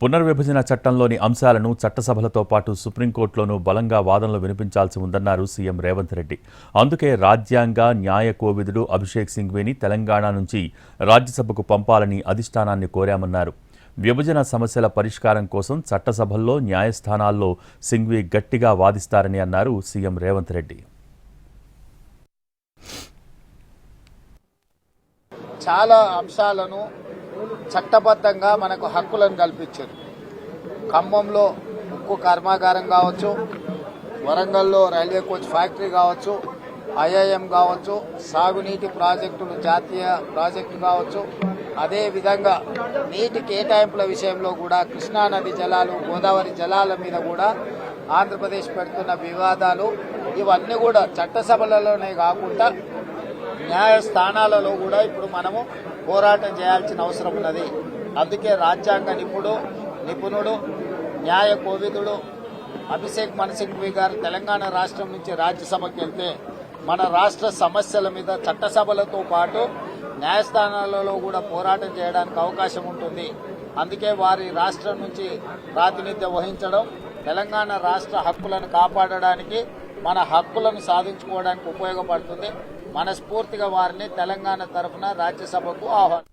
పునర్విభజన చట్టంలోని అంశాలను చట్టసభలతో పాటు సుప్రీంకోర్టులోనూ బలంగా వాదనలు వినిపించాల్సి ఉందన్నారు సీఎం రేవంత్ రెడ్డి. అందుకే రాజ్యాంగ న్యాయ కోవిదుడు అభిషేక్ సింఘ్వీని తెలంగాణ నుంచి రాజ్యసభకు పంపాలని అధిష్టానాన్ని కోరామన్నారు. విభజన సమస్యల పరిష్కారం కోసం చట్టసభల్లో న్యాయస్థానాల్లో సింఘ్వి గట్టిగా వాదిస్తారని అన్నారు సీఎం రేవంత్ రెడ్డి. చాలా అంశాలను చట్టబద్ధంగా మనకు హక్కులను కల్పించారు. ఖమ్మంలో ఉక్కు కర్మాగారం కావచ్చు వరంగల్లో రైల్వే కోచ్ ఫ్యాక్టరీ కావచ్చు ఐఐఎం కావచ్చు సాగునీటి ప్రాజెక్టులు జాతీయ ప్రాజెక్టు కావచ్చు. అదేవిధంగా నీటి కేటాయింపుల విషయంలో కూడా కృష్ణానది జలాలు గోదావరి జలాల మీద కూడా ఆంధ్రప్రదేశ్ పెడుతున్న వివాదాలు ఇవన్నీ కూడా చట్టసభలలోనే కాకుండా న్యాయస్థానాలలో కూడా ఇప్పుడు మనము పోరాటం చేయాల్సిన అవసరం ఉన్నది. అందుకే రాజ్యాంగ నిపుణుడు నిపుణుడు న్యాయ కోవిదుడు అభిషేక్ మనసింఘ్వి గారు తెలంగాణ రాష్ట్రం నుంచి రాజ్యసభకి వెళ్తే మన రాష్ట్ర సమస్యల మీద చట్టసభలతో పాటు న్యాయస్థానాలలో కూడా పోరాటం చేయడానికి అవకాశం ఉంటుంది. అందుకే వారి రాష్ట్రం నుంచి ప్రాతినిధ్యం వహించడం తెలంగాణ రాష్ట్ర హక్కులను కాపాడడానికి మన హక్కులను సాధించుకోవడానికి ఉపయోగపడుతుంది. మనస్ఫూర్తిగా వారిని తెలంగాణ తరఫున రాజ్యసభకు ఆహ్వానం